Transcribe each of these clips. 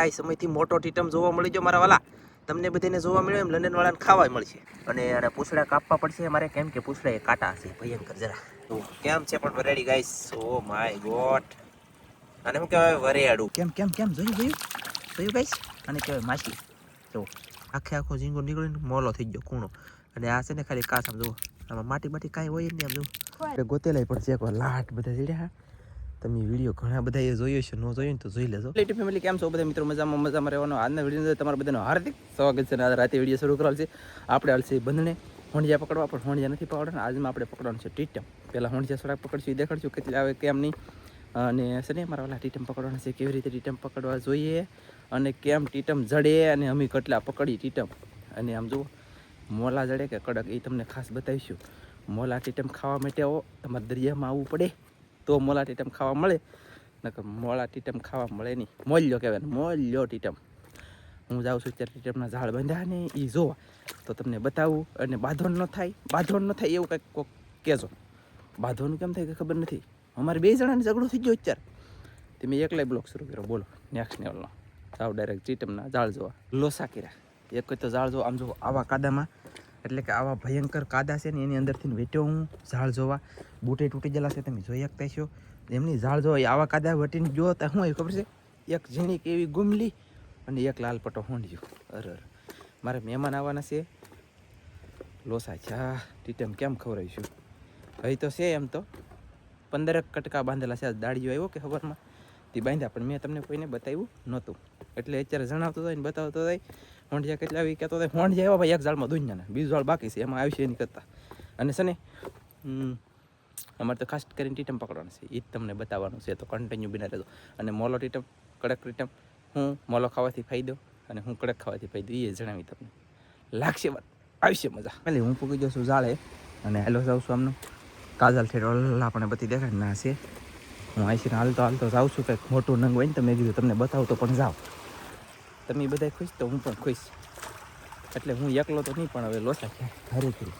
આ સમયથી મોટો ટીટમ જોવા મળી જો મારા વાલા. તમને બધાને જોવા મળ્યો એમ લંડન વાળાને ખાવા મળશે. અને અને પૂછડા કાપવા પડશે મારે કેમ કે પૂછડા એ કાંટા છે ભયંકર જરા. તો કેમ છે પણ variety guys oh my God અને શું કહેવાય? વરેડું. કેમ કેમ કેમ? જોયું જોયું? જોયું ગાઈસ અને કહેવાય માછલી જો આખે આખો ઝીંગો નીકળીને મોલો થઈ ગયો ખૂણો. અને આ છે ને ખાલી કાચ આમ જુઓ. આમાં માટી માટી કાંઈ હોય જ નહીં આમ જુઓ. ગોતેલાય પડશે એક લાટ બધા જડ્યા તમે વીડિયો ઘણા બધા એ જોયો છે, ન જોયો ને તો જોઈ લેજો. લેટી ફેમિલી કેમ છો? બધા મિત્રો મજામાં મજામાં રહેવાનો આજના વીડિયો તમારા બધાનો હાર્દિક સ્વાગત છે. આજે રાતે વીડિયો શરૂ કરેલ છે. આપણે હાલશે બંધને હોંડિયા પકડવા, પણ હોંડિયા નથી પકડવાના. આજમાં આપણે પકડવાનું છે ટીટમ. પહેલાં હોંડિયા સડાક પકડશું, એ દેખાડશું કેટલી આવે કેમ નહીં. અને છે ને, મારા વાલા ટીટમ પકડવાના છે, કેવી રીતે ટીટમ પકડવા જોઈએ અને કેમ ટીટમ જડે અને અમે કેટલા પકડી ટીટમ. અને આમ જુઓ, મોલા જડે કે કડક, એ તમને ખાસ બતાવીશું. મોલા ટીટમ ખાવા માટે આવો, તમારે દરિયામાં આવવું પડે. તો મોલા ટીટમ ખાવા મળે? નકર મોળા ટીટમ ખાવા મળે નહીં. મોલ્યો કહેવાય ને, મોલ્યો ટીટમ હું જાઉં છું ત્યારે ટીટમના ઝાડ બાંધ્યા ને એ જોવા. તો તમને બતાવું, અને બાંધોણ ન થાય, બાંધણ ન થાય એવું કંઈક કોક કહેજો. બાંધવાનું કેમ થાય કે ખબર નથી? અમારે બે જણાને ઝઘડો થઈ ગયો અત્યારે. તે મેં એકલાય બ્લોક શરૂ કર્યો. બોલો નેક્સ્ટ લેવલનો જાઓ ડાયરેક્ટ ટીટમના ઝાડ જોવા. લોસા કર્યા. એક તો ઝાડ જોવા, આમ જો આવા કાદામાં એટલે કે આવા ભયંકર કાદા છે ને એની અંદરથી વેટ્યો હું, ઝાડ જોવા. બૂટે તૂટી ગયેલા છે, તમે જોઈ શકતા છો એમની ઝાડ જોવા આવા કાદા વટીને જો તો શું ખબર છે? એક ઝીણી એવી ગુમલી અને એક લાલ પટ્ટો હોંડ્યો. અરે મારે મહેમાન આવવાના છે. લોસા જા ટીટમ કેમ ખવડાવીશું હવે તો છે એમ તો. પંદરક કટકા બાંધેલા છે. દાડીઓ આવ્યો કે ખબરમાં તે બાંધ્યા પણ મેં તમને કોઈને બતાવ્યું નહોતું. એટલે અત્યારે જણાવતો હતો ને બતાવતો જાય. હોંડિયા કેટલા આવી કહેતો હોય હોંડિયા એવા ભાઈ એક ઝાડમાં દુનિયાને. બીજું ઝાડ બાકી છે. એમાં આવશે નહીં કરતા. અને છે ને અમારે તો ખાસ કરીને ટીટમ પકડવાનું છે. એ જ તમને બતાવવાનું છે. તો કન્ટિન્યુ બિના રહેજો. અને મોલો ટીટમ કડક ટીટમ હું મોલો ખાવાથી ફાયદો અને હું કડક ખાવાથી ફાયદો એ જણાવી તમને. લાગશે વાત. આવશે મજા. એટલે હું પૂકી જશું ઝાડે અને હેલો જાઉં છું આમનું. કાજલ ઠેડ આપણે બધી દેખાય ના છે. હું આઈસીને હાલતો હાલતો જાઉં છું. કંઈક મોટું નંગ હોય ને તમે કીધું તમને બતાવું તો પણ જાઓ તમે બધા ખુશ તો હું પણ ખુશ. એટલે હું એકલો તો નહીં, પણ હવે લોચા છે. હરેથી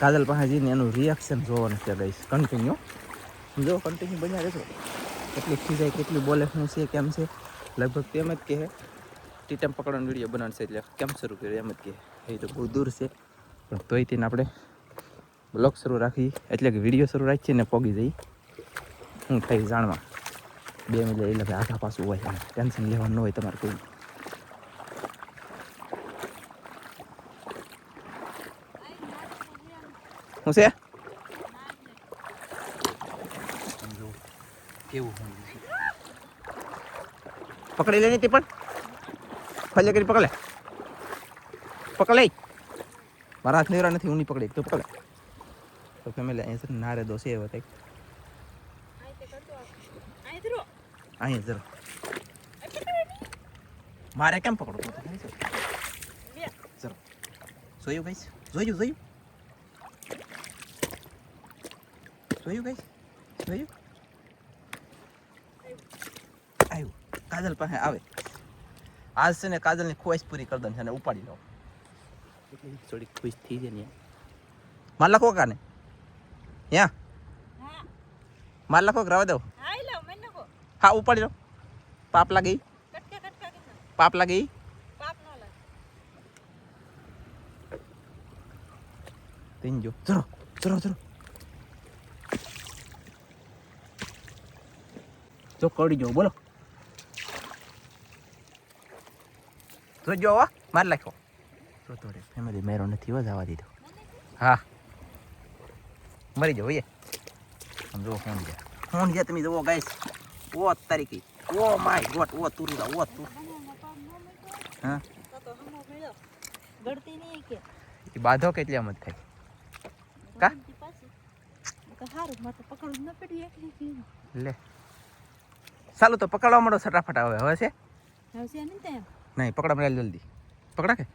કાજલ પાસે જઈને એનું રિએક્શન જોવાનું છે ગઈશ કન્ટિન્યુ જો કન્ટિન્યુ બન્યા રહેશો કેટલી ખીજાય કેટલી બોલે, શું છે, કેમ છે? લગભગ તેમ જ કહે. ટીટમ પકડવાનો વીડિયો બનાવશે એટલે કેમ શરૂ કર્યો, એમ જ કહે. એ તો બહુ દૂર છે. પણ તોય તેને આપણે બ્લોગ શરૂ રાખી એટલે કે વીડિયો શરૂ રાખીએ ને પોગી જઈ હું થઈ જાણવા. બે મિનિટ એટલે આખા પાછું હોય ટેન્શન લેવાનું ન હોય તમારે કોઈ. શું છે કેવું પકડી લે તે પણ. ફલે કરી પકડે. પકડ. લે મારા હાથ નેવરા નથી હું નહીં પકડી તો પકડે. તો ફેમિલી અહીંયા છે ને નારે દોષે એવા કંઈક. અહીં જરા. મારે કેમ પકડો ચલો જોયું ભાઈ જોયું જોયું? જોયું ગઈશ જોયું આવ્યું કાજલ પાસે આવે. આજ છે ને કાજલની ખ્વાઈશ પૂરી કરી દઉં છે અને ઉપાડી લો થોડી ખુશ થઈ જાય ને માર લખો કાને? યા? માર લખો રવા દો હા ઉપાડી લો. પાપ લાગી? પાપ લાગી? તીન જો ચલો ચલો જો કડી જો બોલો. તો જો માર લાખો તો તો ફેમિલી મેરો નથી હોય જવા દીધો. હા. મરી જાઓ એ આમ જો ફોન ગયા ફોન ગયા તમે જુઓ ગાઈસ ઓ તારીખી. ઓ માય ગોટ ઓ તુરુડા ઓ તું હા? ગળતી નહીં કે એ બાધો કેટલી આમ થાય? કા? હારું મારે તો ન પડી એકલી. લે. ચાલો તો પકડવા માંડો ફટાફટ આવે. હવે છે? આવશે નહીં પકડા મળે જલ્દી. પકડા કે?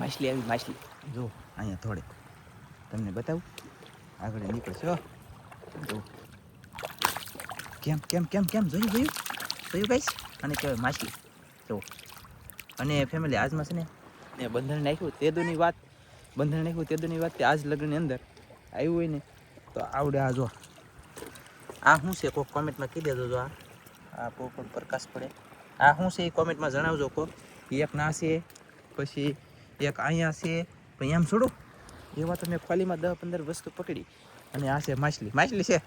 માછલી આવી માછલી. જો અહીંયા થોડે તમને બતાવું. આગળ નીકળશે હો. જો કેમ કેમ કેમ કેમ? જોયું જોયું? જોયું ગાઈસ અને કહેવાય માછલી. જો અને ફેમિલી આજમાં છે ને એ બંધણ નાખ્યું તેદુની વાત. બંધણ નાખ્યું તેદુની વાત તે આજ લગ્નની અંદર આવ્યું હોય ને તો આવડે આ જો આ શું છે? કોઈક કોમેન્ટમાં કહી દેજો જો આ. આ પણ પ્રકાશ પડે. આ શું છે એ કોમેન્ટમાં જણાવજો કો એક ના છે પછી એક અહીંયા છે. પછી એમ છોડો. એવા તમે ખાલીમાં દસ પંદર વસ્તુ પકડી. અને આ છે માછલી. માછલી છે.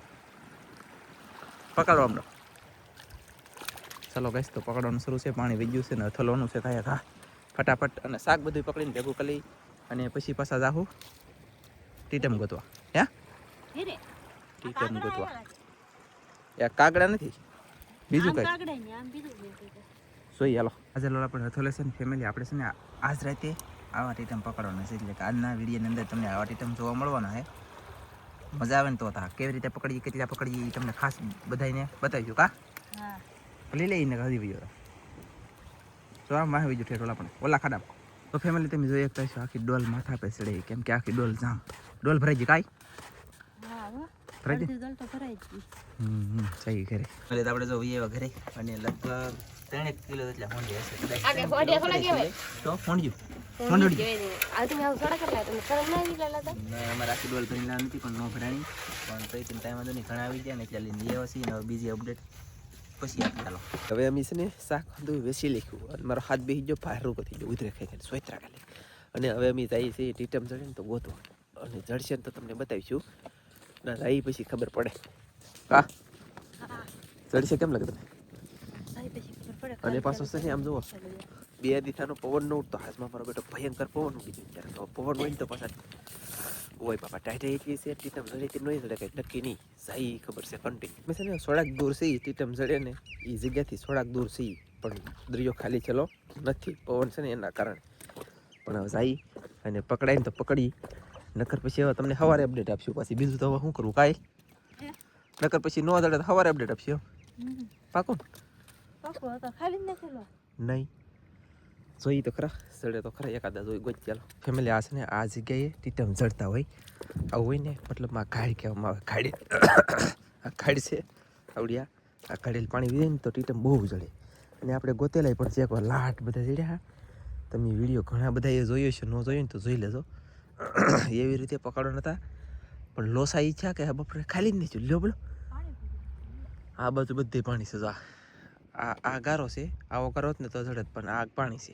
પકડો હમણો. ચલો ગઈશ તો પકડવાનું શરૂ છે. પાણી વીજ્યું છે ને થલોનું છે કાંઈ. હા. ફટાફટ અને શાક બધું પકડીને ભેગું કરી અને પછી પાછા જાહું. ટીટમ ગોતવા. હે? ટીટમ ગોતવા. એ કાગડા નથી. બીજું કઈ? સોઈ હાલો. આજે લોલા પણ હથોલે છે ને ફેમિલી આપણે છે ને આજ રાતે આવા આઈટમ પકડવાના છે. એટલે કે આજના વિડીયોની અંદર તમને આવા આઈટમ જોવા મળવાના છે. મજા આવે ને તો તા. કેવી રીતે પકડીએ કેટલા પકડીએ તમને ખાસ બધાને બતાવીશું કા? લઈ લઈને હજી ભાઈ તો. આમ વાહ બીજું ઠેઠ ઓલા પણ. ઓલા ખાડા તો ફેમિલી તમે જોઈ શકતા છો આખી ડોલ માથા પે ચડે. કેમ કે આખી ડોલ જામ. ડોલ ભરાઈ ગઈ કાંઈ? ભરાઈ ગઈ. સહી ઘરે. એટલે તો આપણે જો વીએ ઘરે અને લગભગ ત્રણેક કિલો જેટલા હોંડી હશે. ત્રણ કિલો કોને કહેવાય? તો થોડા એટલે લઈ હવે બીજી અપડેટ પછી ચાલો. હવે અમે છે ને શાક વેસી લખ્યું અને મારો હાથ બેસી ગયો રૂકો થઈ ગયો ઉધરે ખાઈ ખાઈને સોયત્રા ખાલી અને હવે અમે જઈએ છીએ ટીટમ ચડે ને તો ગોતવા. અને જડશે ને તો તમને બતાવીશું. ના જઈ પછી ખબર પડે. હા હા કેમ લાગે પડે અને પાછો છે ને આમ જુઓ, બે દિશાનો પવન નો ઉઠતો હાથમાં મારો બેટો ભયંકર પવન ઉડી ગયો ત્યારે તો પવન હોય ને તો પાછા ઓય બાપા, ટાઈટ એટલી છે ટીટમ જડે કે નહીં જડે કંઈ નક્કી નહીં. સાઈ ખબર છે કન્ટિન્યુ મેં છે ને થોડાક દૂર છે ટીટમ જડે ને એ જગ્યાથી થોડાક દૂર છે પણ દરિયો ખાલી છેલો નથી. પવન છે ને એના કારણે. પણ હવે જાય અને પકડાય ને તો પકડી. નકર પછી હવે તમને સવારે અપડેટ આપશું પાછી. બીજું તો હવે શું કરવું કાંઈ? નકર પછી ન જડે તો હવારે અપડેટ આપશે. પાકો? પાકો તો ખાલી જ નથી નહીં. જોઈ તો ખરા સડે તો ખરા એકાદા જોઈ ગોઈ ચાલો. ફેમિલી આ છે ને આ જગ્યાએ ટીટમ જડતા હોય. આવું હોય ને મતલબ આ ગાડી કહેવામાં આવે ગાડી. આ ગાડી છે આવડિયા. આ ઘાડેલ પાણી વીજે ને તો ટીટમ બહુ જડે. અને આપણે ગોતેલાય પણ છે એકવાર લાટ બધા જડ્યા તમે વીડિયો ઘણા બધા એ જોયો છે ન જોયો ને તો જોઈ લેજો. એવી રીતે પકડો નતા. પણ લોસા ઈચ્છા કે બપોરે ખાલી જ નહીં ચૂલ્યો લ્યો બોલો. આ બાજુ બધે પાણી છે આ. આ ગારો છે. આવો હોત ને તો જડત પણ આગ પાણી છે.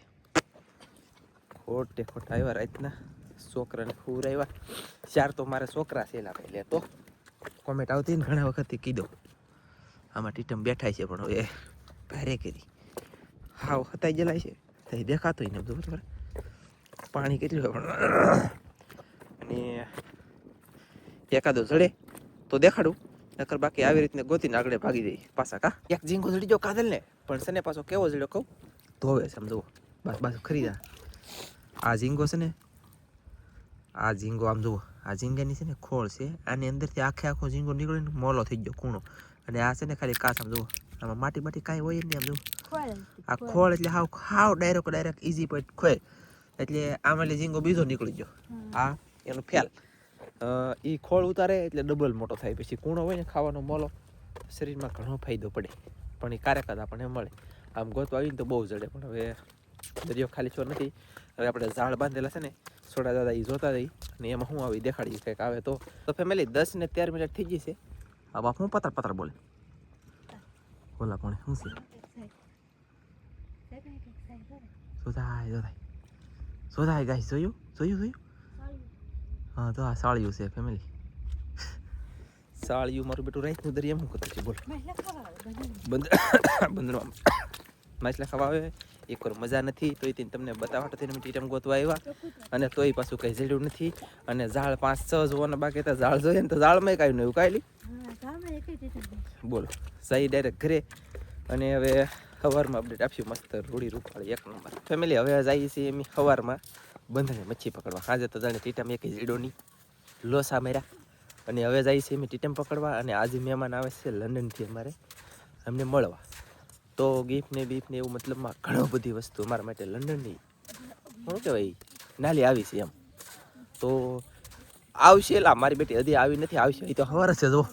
ખોટે ખોટા આવ્યા રાતના. છોકરાને ખૂર આવ્યા. ચાર તો મારે છોકરા છે એલા લે તો. કોમેન્ટ આવતી ને ઘણા વખતથી કીધો આમાં ટીટમ બેઠાય છે પણ હવે ભારે કરી. હાવ હતાઈ જલાય છે. તો દેખાતો ને બધું, બરાબર? પાણી કેટલું હોય પણ. અને એકાદો જડે તો દેખાડું. નકર બાકી આવી રીતને ગોતીને આગળ ભાગી જાય પાછા કા? એક ઝીંગો જડી જો કાદલ ને પણ સને પાછો કેવો જડ્યો કહું? ધોવે છે આમ જુઓ. બસ બસ ખરીદા આ ઝીંગો છે ને આ ઝીંગો આમ જુઓ. આ ઝીંગાની છે ને ખોળ છે. આની અંદરથી આખે આખો ઝીંગો નીકળીને મોલો થઈ ગયો કૂણો અને આ છે ને ખાલી કાચ આમ જુઓ. આમાં માટી માટી કાંઈ હોય નહીં આમ જુઓ. આ ખોળ. એટલે હાવ હાવ ડાયરેક્ટ ડાયરેક્ટ ઇઝી પોઈન્ટ ખોય એટલે આમાં ઝીંગો બીજો નીકળી ગયો. હા. આ એનો ફેલ. એ ખોળ ઉતારે એટલે ડબલ મોટો થાય. પછી કૂણો હોય ને ખાવાનો મોલો શરીરમાં ઘણો ફાયદો પડે. પણ એ કાર્યકાદ આપણને મળે. આમ ગોતવા આવીને તો બહુ જડે. પણ હવે દરિયો ખાલી છો નથી. હવે આપણે ઝાડ બાંધેલા છે ને સોડા દાદા એ જોતા જઈ અને એમાં હું આવી દેખાડી કંઈક આવે તો. તો ફેમિલી દસ ને તેર મિનિટ થઈ ગઈ છે. આ બાપ હું પતર પતર બોલે? બોલા પણ શું છે. શોધાય શોધાય શોધાય ગાઈસ જોયું? જોયું જોયું. હા તો આ સાળિયું છે ફેમિલી સાળિયું મારું બેટું રાઈતનું દરિયા શું કરતું છે બોલ. બંદર માછલા ખાવા આવે એક વાર મજા નથી તોય તેને તમને બતાવવા તો અમે ટીટમ ગોતવા આવ્યા. અને તોય પાછું કંઈ જડ્યું નથી. અને ઝાડ પાંચ છ જોવાના બાકી હતા ઝાડ જોઈએ ને તો ઝાડમાં કાંઈ નહીં. કાંઈ. બોલો. સહી ડાયરેક્ટ ઘરે. અને હવે સવારમાં અપડેટ આપશું મસ્ત રૂડી રૂપાળી એક નંબર. ફેમિલી હવે જઈએ છીએ એમ સવારમાં. બંધને મચ્છી પકડવા. આજે તો જાણે ટીટમ એક જીડોની લોસા માર્યા. અને હવે જાય છે એમ ટીટમ પકડવા અને આજે મહેમાન આવે છે લંડનથી અમારે, અમને મળવા. તો ગિફ્ટ ને બીફ ને એવું મતલબમાં ઘણો બધી વસ્તુ અમારા માટે લંડનની, શું કહેવાય, નાલી આવી છે એમ. તો આવશે એલા મારી બેટી હજી આવી નથી, આવશે. એ તો હવાર છે જો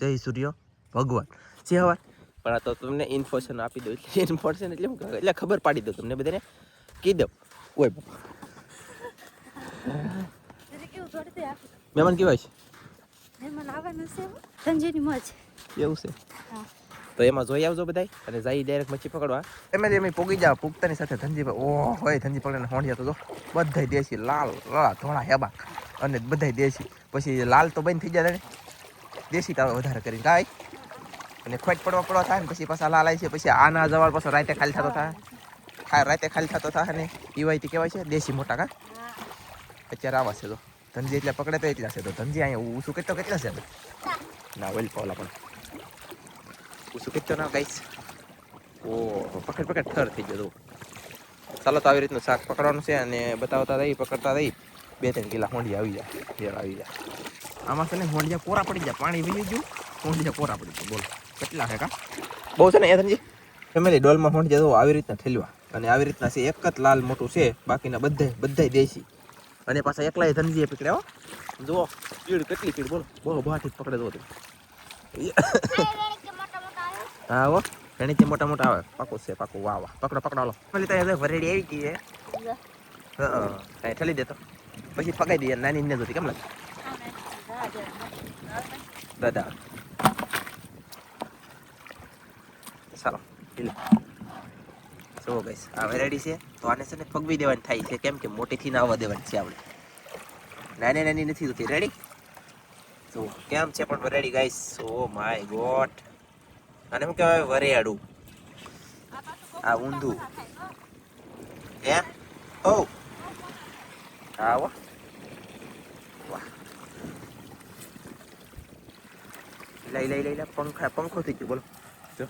જય સૂર્ય ભગવાન. છે હવાર? પણ આ તો તમને ઇન્ફોર્મેશન આપી દઉં. એટલે ઇન્ફોર્મેશન એટલે એટલે ખબર પાડી દઉં તમને બધાને. કહી દઉં ઓય બાપા. કેવું. મહેમાન કેવાય છે? મહેમાન આવવાના છે હો. સંજયની મોજ. એવું છે? તો એમાં જોઈ આવજો બધાય અને જઈ ડાયરેક્ટ મચ્છી પકડવા. એમ જ એમ પોગી જાવ પૂગતાની સાથે ધનજીભાઈ ઓ હોય ધનજી પકડીને હોંડિયા તો જો બધાય દેશી લાલ લાળા ધોળા હેબા અને બધાય દેશી. પછી લાલ તો બંધ થઈ જાય ને દેશી તાળો વધારે કરીને કાંઈ. અને ખોટ પડવા પડવા થાય ને પછી પાછા લાલ આવી છે પછી આના જવાળ પાછો રાતે ખાલી થતો થાય. ખા રાતે ખાલી થતો થાય ને એ વાયથી કહેવાય છે દેશી મોટા કા. અત્યારે આવા છે તો. ધનજી એટલે પકડે તો એટલા છે તો. ધનજી અહીંયા ઊંસું કેટલો કેટલા છે? ના વેલ પાવલા પણ ઊંસું કેટલો ના, ગાઈસ. ઓ પકડ પકડ થર થઈ ગયો ચાલો તો આવી રીતનું શાક પકડવાનું છે અને બતાવતા રહી, પકડતા રહી. બે ત્રણ કિલા હોંડિયા આવી જાય ઘેર આવી જાય આમાં છે ને હોંડિયા કોરા પડી જાય પાણી વીલી ગયું હોંડિયા કોરા પડી જાય બોલો, કેટલા છે કા? બહુ છે ને એ ફેમિલી ડોલમાં હોંડિયા જવું આવી રીતના ઠેલવા. અને આવી રીતના છે એક જ લાલ મોટું છે. બાકીના બધાય બધાય દેશી. અને પાછા એકલાય ધનજીએ પકડ્યા હો જુઓ પીડ કેટલી પીડ બોલો બોલો બહારથી જ પકડે જો હા હો ઘણી મોટા મોટા આવે પાકું છે પાકું વાહ વાહ પકડો પકડો લો પેલી તો વરેડી આવી ગઈ છે હા કાંઈ ઠેલી દેતો પછી પકાઈ દઈએ નાની ને જોતી કેમ લાગે દાદા ચાલો લે ગઈશ આ વેરાયટી છે, તો આને છે ને પગવી દેવાની થાય છે. કેમ કે મોટીથી ના આવવા દેવાની છે આપણે. નાની નાની નથી થતી રેડી તો કેમ છે પણ variety guys oh my God આને શું કહેવાય? વરેયાડું આ ઊંધું. હે? ઓ આવો. લઈ લઈ લઈ લે પંખા, પંખો થઈ ગયો. બોલો. જો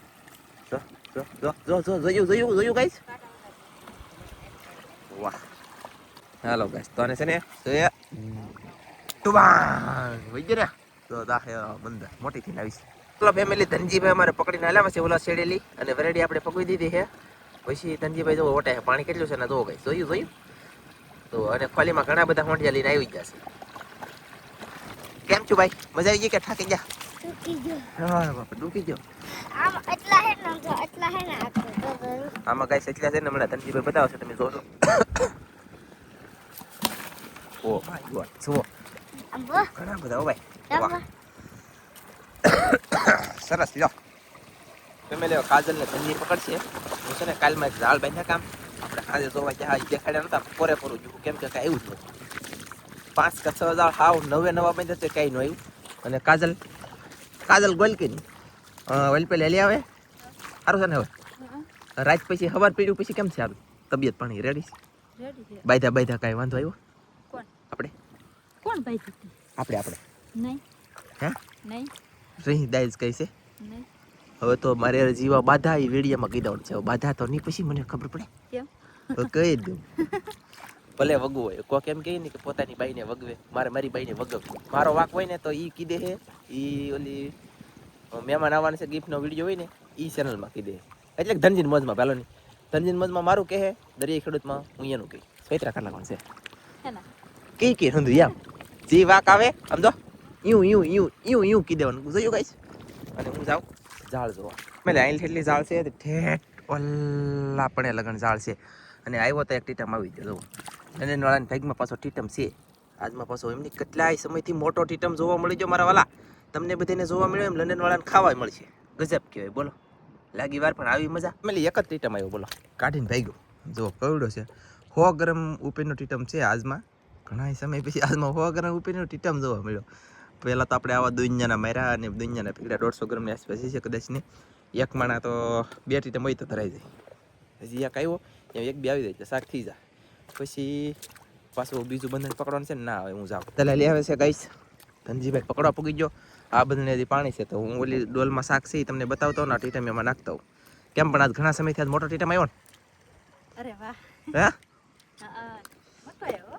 જો. જો જો જો જો જોયું જોયું જોયું ગાઈસ વાહ હાલો ગાઈસ તો આને છે ને જોયા ટુબાંગ વઈ ગયો ને તો દાખે બંદર મોટી થઈને આવીશ ચલો ફેમિલી ધનજીભાઈ અમારે પકડીને આલ્યા છે ઓલા શેડેલી અને વેરેડી આપણે પકડી દીધી છે પછી ધનજીભાઈ જો ઓટે પાણી કેટલું છે ને જોવો ગાઈસ જોયું જોયું તો અને ખોલીમાં ઘણા બધા હોંડિયા લઈને આવી જશે કેમ છું ભાઈ મજા આવી ગઈ કે થાકી ગયા ગયો આમાં ગાઈસ એટલા છે ને હમણાં ધનજીભાઈ બતાવશે તમે જોશો ઓ માય ગોડ જુઓ. ઘણા બધા હો ભાઈ. વાહ. સરસ લ્યો. કાજલ ને ધનજી પકડશે. હું છે ને કાલમાં એક ઝાડ બાંધ્યા કામ. આપણે આજે જોવા જ્યાં દેખાડ્યા નતા પૂરેપૂરું જોયું. કેમ કે કાંઈ આવ્યું જ પાંચ કે છ હજાર હાવ નવે નવા બાંધ્યા તો કાંઈ ન આવ્યું અને કાજલ કાજલ ગોલકીની વલ પેલે લઈ આવે? સારું છે ને હવે? રાત પછી હવાર પીડ્યું પછી કેમ છે સારું તબિયત પાણી રેડી છે? બાયધા બાયધા કાંઈ વાંધો આવ્યો? કોણ? આપણે? કોણ ભાઈ આપણે આપણે. નહીં. હે? નહીં. રહી દાઈજ કઈ છે. નહીં. હવે તો મારે જીવા બાધા એ વિડીયોમાં કીધા છે. બાધા તો નહીં પછી મને ખબર પડે. કેમ? કહી દઉં. ભલે વગવું હોય. કોક એમ કહે ને કે પોતાની બાઈને વગવે. મારે મારી બાઈને વગવ મારો વાક હોય ને તો ઈ કીધે હે. ઈ ઓલી મહેમાન આવવાના છે ગિફ્ટનો વીડિયો હોય ને ઈ ચેનલમાં કીધે એટલે ધનજીન મોજમાં પેલો નહીં. ધનજીન મોજમાં મારું કહે દરિયાઈ ખેડૂતમાં હું એનું કહી. સ્વેતરા કાઢ કોણ છે? કઈ કઈ કી કી હંધુ યામ જે વાક આવે સમજો યું યું યું યું યું કી દેવાનું જોયું ગાઈસ અને હું જાઉં. ઝાડ જોવા. મેં આઈલ એટલી ઝાડ છે ઠે ઓલા પણ લગન ઝાડ છે. અને આવ્યો તો એક ટીટામાં આવી ગયો નળાની ભાગમાં પાછો ટીટમ છે. આજમાં પાછો એમની કેટલાય સમયથી મોટો ટીટમ જોવા મળી ગયો મારા વાલા. તમને બધાને જોવા મળ્યો એમ લંડનવાળાને ખાવા મળશે. ગજબ કહેવાય, બોલો. લાગી વાર પણ આવી મજા. મેલી એક જ ટીટમ આવ્યો બોલો. કાઢીને ભાગ્યો. જો કવડો છે. હો ગરમ ઉપરનો ટીટમ છે આજમાં. ઘણા સમય પછી આજમાં હો ગરમ ઉપરનો ટીટમ જોવા મળ્યો. પહેલાં તો આપણે આવા દુનિયાના માર્યા અને દુનિયાના પીકડા દોઢસો ગ્રામની આસપાસ છે કદાચ ને એક માણા તો બે ટીટમ હોય તો ધરાઈ જાય. હજી એક આવ્યો એમ એક બે આવી જાય શાક થઈ જાય. પછી પાછું બીજું બંધન પકડવાનું છે ને ના હવે હું જાઉં. દલાલી આવે છે ગાઈસ. ધનજીભાઈ પકડવા પૂગી ગયો આ બંધને હજી પાણી છે તો હું ઓલી ડોલમાં શાક છે તમને બતાવતો ને આ ટીટમ એમાં નાખતા હું કેમ પણ આજ ઘણા સમયથી આજ મોટો ટીટમ આવ્યો અરે વાહ. હે? હા હા. મોટો આવ્યો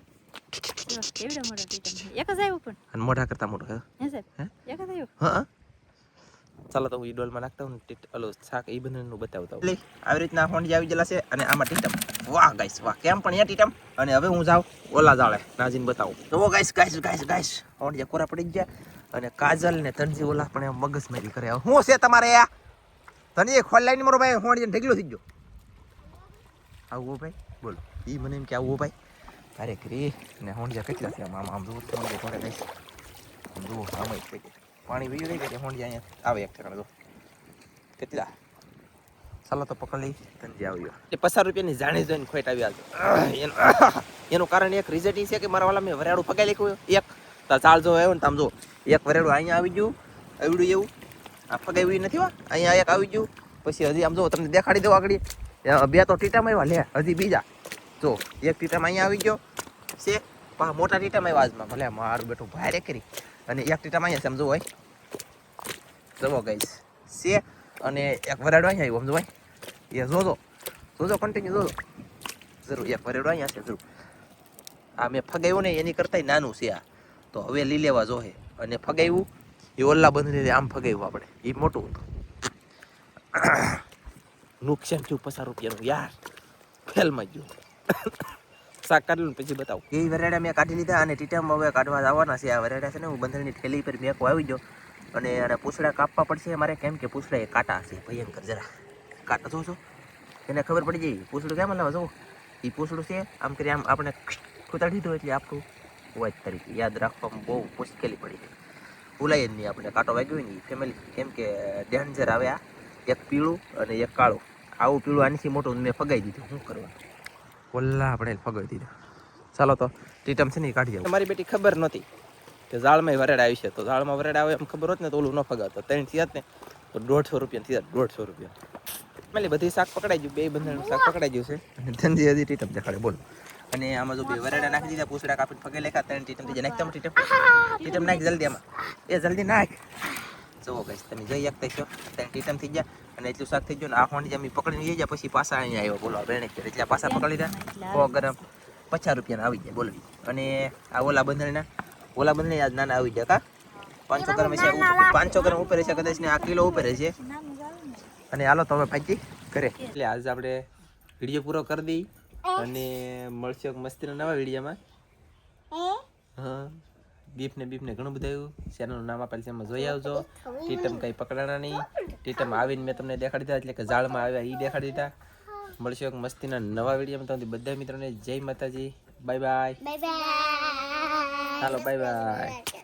જો, કેવડો મોટો ટીટમ છે. એક જ આવ્યો પણ. અને મોઢા કરતા મોટો હે? હે સાહેબ? હે? એક જ આવ્યો? હા ચાલો તો હું ડોલમાં નાખતા હું ટીટ ઓલો શાક એ બંનેનું બતાવતા આવી રીતના હોંડી આવી ગયેલા છે અને આમાં ટીટમ. વાહ ગાઈસ વાહ. કેમ પણ યાર, ટીટમ? અને હવે હું જાઉં ઓલા જાળે. નાજીને બતાવું. તો ગાઈસ ગાઈસ ગાઈસ ગાઈસ હોંડિયા કોરા પડી ગયા અને કાજલ ને તનજી ઓલા પણ એમ મગજમારી કરે. શું છે તમારે આ? તને ખોલ લાઈન મારો ભાઈ હોંડિયા ઢગલો થઈ ગયો. આવું ભાઈ. બોલો. એ મને એમ કે આવું ભાઈ. અરે કરી ને હોંડિયા કેટલા છે આમ આમ આમ તો હોંડિયા કોરે ગાઈસ જુઓ આમ જ પાણી વયું રહી ગયા હોંડિયા અહીંયા. આવે એક ઠેકાણે, જો. કેટલા? ચાલો તો પકડી તંજી આવ્યો એટલે પચાસ રૂપિયાની જાણી જોઈને ખોટ આવી આવજો એનું કારણ એક રિઝલ્ટ એ છે કે મારા વાલા મેં વરેડું ફગાઈ લખ્યું એક. તો ચાલ જો આવ્યો ને તમે જો. એક વરેડું અહીંયા આવી ગયું, આવડ્યું એવું. આ ફગાવ્યું નથી વા અહીંયા એક આવી ગયું. પછી હજી આમ જો, તમને દેખાડી દઉં આગળ. બે તો ટીટામાં આવ્યા, લે, હજી બીજા. જો, એક ટીટામાં અહીંયા આવી ગયો. છે મોટા ટીટામાં આવ્યા આજમાં. ભલે મારું બેઠું ભારે કરી. અને એક ટીટામાં અહીંયા સમજો હોય. જવો ગઈશ છે, અને એક વરાડવા અહીંયા આવ્યો સમજો ભાઈ એ જોજો જોજો કન્ટિન્યુ જોજો જરૂર એક વરેડો અહીંયા છે જરૂર આ મેં ફગાવ્યું ને એની કરતાંય નાનું છે આ તો હવે લઈ લેવા જોહે અને ફગાવ્યું એ ઓલ્લા બંધ આમ ફગાવ્યું આપણે એ મોટું હતું નુકસાન થયું પચાસ રૂપિયાનું યાર ફેલમાં ગયું શાક કાઢ્યું ને પછી બતાવું એ વરેડા મેં કાઢી લીધા અને ટીટામાં હવે કાઢવા આવવાના છે આ વરેડા છે ને હું બંધણની થેલી પર મેકો આવી ગયો અને આને પૂછડા કાપવા પડશે મારે કેમ કે પૂછડા એ કાંટા છે ભયંકર જરા કાંટા જોશો એને ખબર પડી જાય, પૂછડું કેમ લાવે જો એ પૂછડું છે, આમ કરી આમ આપણે ખૂતાડી દીધું એટલે આપણું વાત તરીકે યાદ રાખવામાં બહુ મુશ્કેલી પડી ગઈ. ભૂલાય જ નહીં આપણે, કાંટો વાગ્યો હોય ને ફેમિલી કેમ કે ડેન્જર આવે આ. એક પીળું અને એક કાળું. આવું પીળું આનીથી મોટું મેં ફગાઈ દીધું. શું કરવા ઓલા આપણે ફગાવી દીધા. ચાલો તો, ટીટમ છે ને કાઢી જાવ મારી બેટી ખબર નહોતી કે ઝાડમાં વરેડ આવી છે. તો ઝાડમાં વરેડ આવે એમ ખબર હોત ને તો ઓલું ન ફગાવતો. ત્રણ થયા ને, તો દોઢસો રૂપિયા થયા, દોઢસો રૂપિયા મેલી બધી શાક પકડાઈ ગયું, બે બંધાનું શાક પકડાઈ ગયું છે. અને ધંધી હજી ટીટમ દેખાડે બોલો. અને આમાં જો બે વરેડા નાખી દીધા, પૂછડા કાપીને પગે લેખા ત્રણ ટીટમ થઈ નાખતા ટીટમ. ટીટમ નાખ જલ્દી આમાં. એ જલ્દી નાખ. જુઓ ગઈશ તમે જઈ શકતા છો ત્રણ ટીટમ થઈ ગયા અને એટલું શાક થઈ ગયું ને આ ખોંડી જમી પકડીને જઈ ગયા, પછી પાછા અહીંયા આવ્યો. બોલો બેણે એટલે પાછા પકડી લીધા સો ગરમ. પચાસ રૂપિયાના આવી જાય બોલવી અને આ ઓલા બંધણીના, ઓલા બંધણી આજ નાના આવી ગયા, કા? પાંચસો ગ્રામ પાંચસો ગ્રામ ઉપર છે, કદાચ ને આ કિલો ઉપર છે અને હાલો તમે ભાજી કરે એટલે આજે આપણે વીડિયો પૂરો કરી દઈ અને મળશે મસ્તીના નવા વિડીયોમાં. હા બીફ ને બીફ ને ઘણું બધું આવ્યું. શેરનું નામ આપેલ છે એમાં જોઈ આવજો. ટીટમ કઈ પકડાણા નહીં. ટીટમ આવીને મેં તમને દેખાડી દીધા એટલે કે ઝાડમાં આવ્યા એ દેખાડી દીધા. મળશે મસ્તીના નવા વિડીયોમાં. તમને બધા મિત્રોને જય માતાજી. બાય બાય બાય બાય હાલો બાય બાય